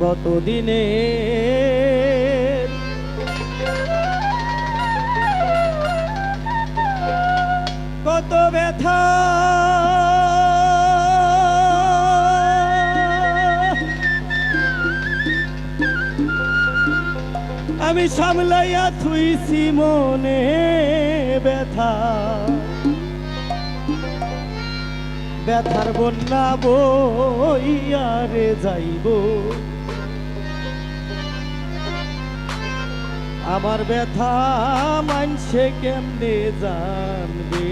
কতদিনে কত ব্যথা আমি সামলাইয়া থুইছি মনে ব্যথা। ব্যথার বন্যা বইয়ারে যাইব। আমার ব্যথা মানছে কেমনে জানবে?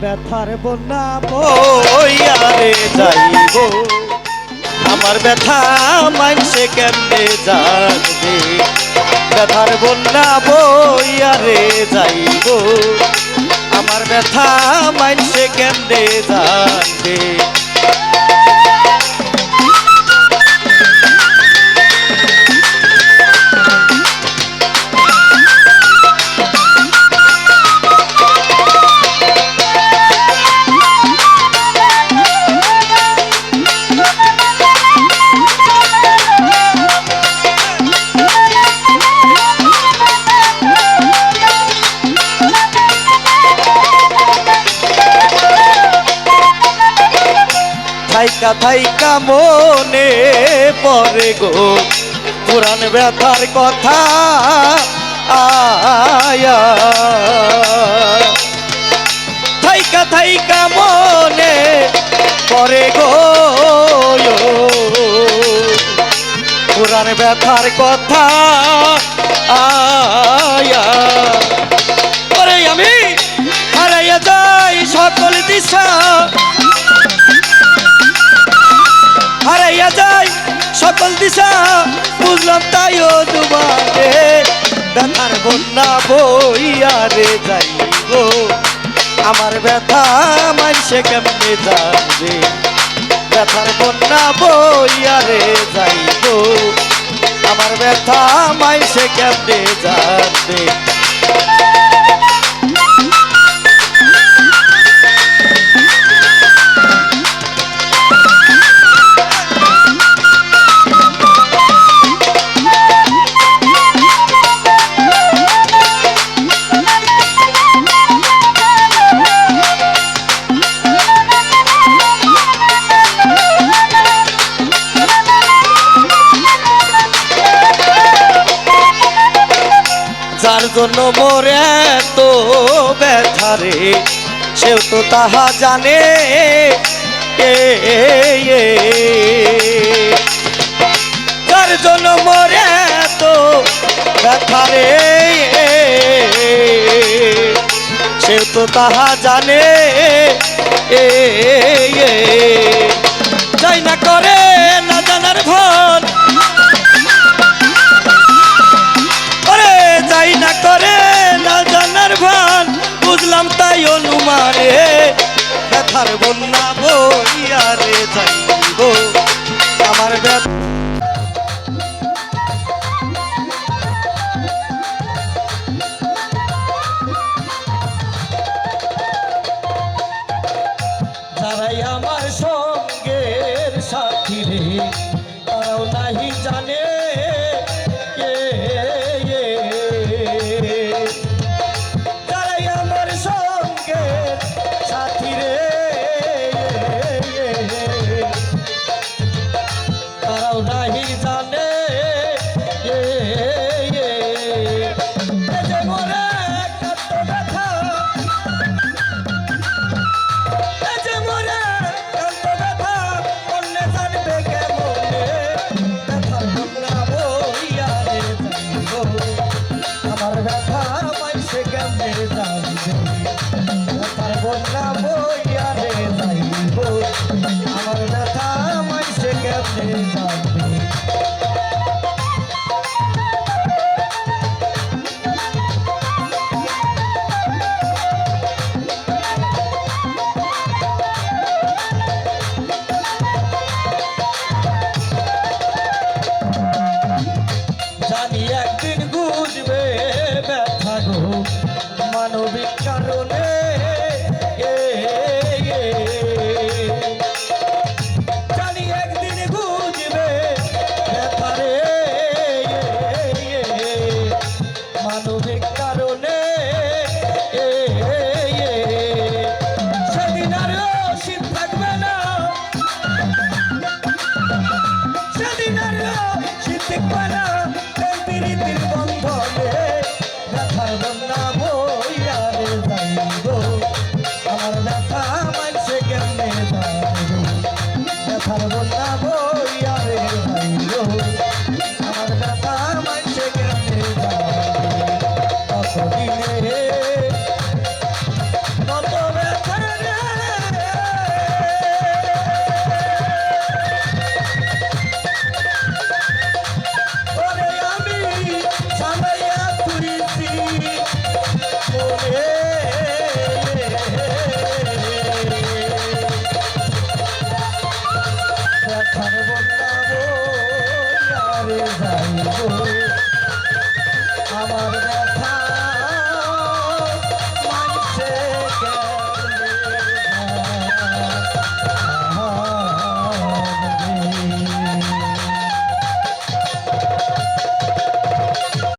ব্যথার বন্যা বইয়ারে যাইব। আমার ব্যথা মানছে কেমনে জানবে? ব্যথার বন্যা বইয়ারে যাইব। ব্যথা মানছে কেমনে জানবে? থাইকা থাইকা মনে পড়ে গো। পুরান ব্যথার কথা আয়া। থাইকা থাইকা মনে পড়ে গো। পুরান ব্যথার কথা আয়া। আমি হারাইয়া যাই সকল দিশা। হারাইয়া যাই সকল দিশা বুঝলাম তাইও তোমারে ব্যথার বন্যা বইয়ারে যাইব আমার ব্যথা মানছে কেমনে যাবে? ব্যথার বন্যা বইয়ারে যাইব আমার ব্যথা মাইসে কেমনে যাবে? জন্য মোরে তো ব্যথারে সেও তো তাহা জানে। যার জন্য মোরে তো ব্যথারে সেও তো তাহা জানে। এ, যাই না করে না জানার ভন অনুমানে ব্যথার বন্যা বইয়ারে যাইব। আমার ব্যথা আমার সঙ্গের সাথী রে ব্যথা